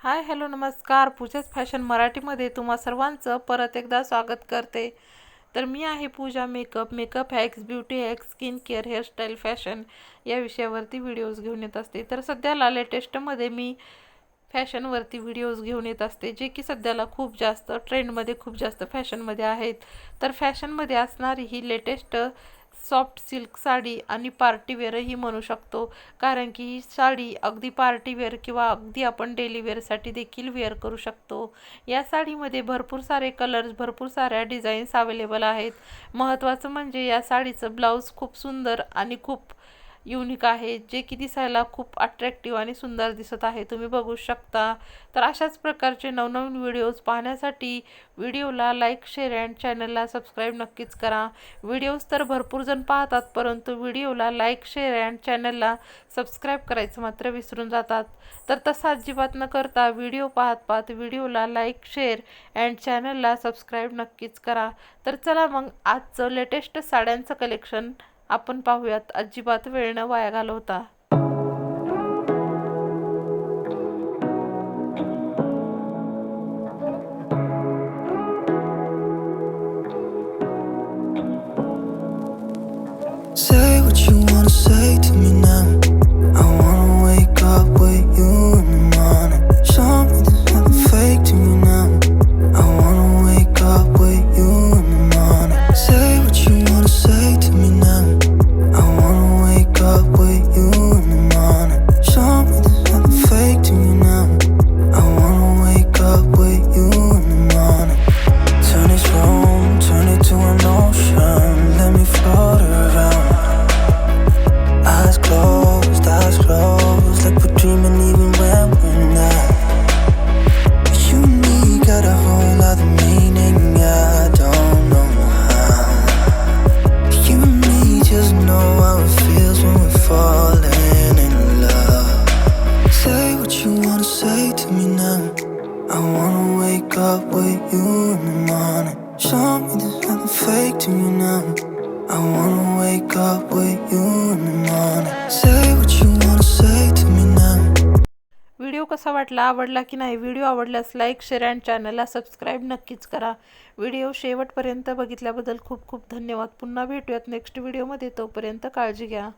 Hi hello नमस्कार. पूजाच fashion मराठीमध्ये तुम्हा सर्वांचं परत एकदा स्वागत करते. तर मी आहे Pooja makeup. Makeup hacks beauty hacks skin care hairstyle fashion या विषयावरती व्हिडिओज घेऊन येत असते. तर सध्याला लेटेस्टमध्ये मी फॅशनवरती व्हिडिओज घेऊन येत असते जे की सध्याला खूप जास्त ट्रेंडमध्ये खूप जास्त फॅशनमध्ये आहेत. तर फॅशनमध्ये असणारी ही लेटेस्ट सॉफ्ट सिल्क साडी आणि पार्टीवेअरही म्हणू शकतो. कारण की ही साडी अगदी पार्टीवेअर किंवा अगदी आपण डेली वेअरसाठी देखील वेअर करू शकतो. या साडीमध्ये भरपूर सारे कलर्स भरपूर साऱ्या डिझाईन्स अवेलेबल आहेत. महत्त्वाचं म्हणजे या साडीचं ब्लाऊज खूप सुंदर आणि खूप युनिक आहे जे की दिसायला खूप अट्रॅक्टिव्ह आणि सुंदर दिसत आहे. तुम्ही बघू शकता. तर अशाच प्रकारचे नवनवीन व्हिडिओज पाहण्यासाठी व्हिडिओला लाईक शेअर अँड चॅनलला सबस्क्राईब नक्कीच करा. व्हिडिओज तर भरपूर जण पाहतात परंतु व्हिडिओला लाईक शेअर अँड चॅनलला सबस्क्राईब करायचं मात्र विसरून जातात. तर तसा अजिबात न करता व्हिडिओ पाहत पाहत व्हिडिओला लाईक शेअर अँड चॅनलला सबस्क्राईब नक्कीच करा. तर चला मग आजचं लेटेस्ट साड्यांचं कलेक्शन आपण पाहूयात. अजिबात वेळ न वाया घालवता. So closed, eyes closed, like we're dreaming even when we're not. You and me got a whole other meaning, I don't know how. You and me just know how it feels when we're falling in love. Say what you wanna say to me now. I wanna wake up with you in the morning. Show me there's nothing fake to me now. I wanna wake up video कसा वाटला आवडला की नाही? Video आवडल्यास like share and चॅनलला subscribe नक्कीच करा. Video शेवटपर्यंत बघितल्याबद्दल खूप खूप धन्यवाद. पुन्हा भेटूयात नेक्स्ट व्हिडिओमध्ये तोपर्यंत काळजी घ्या.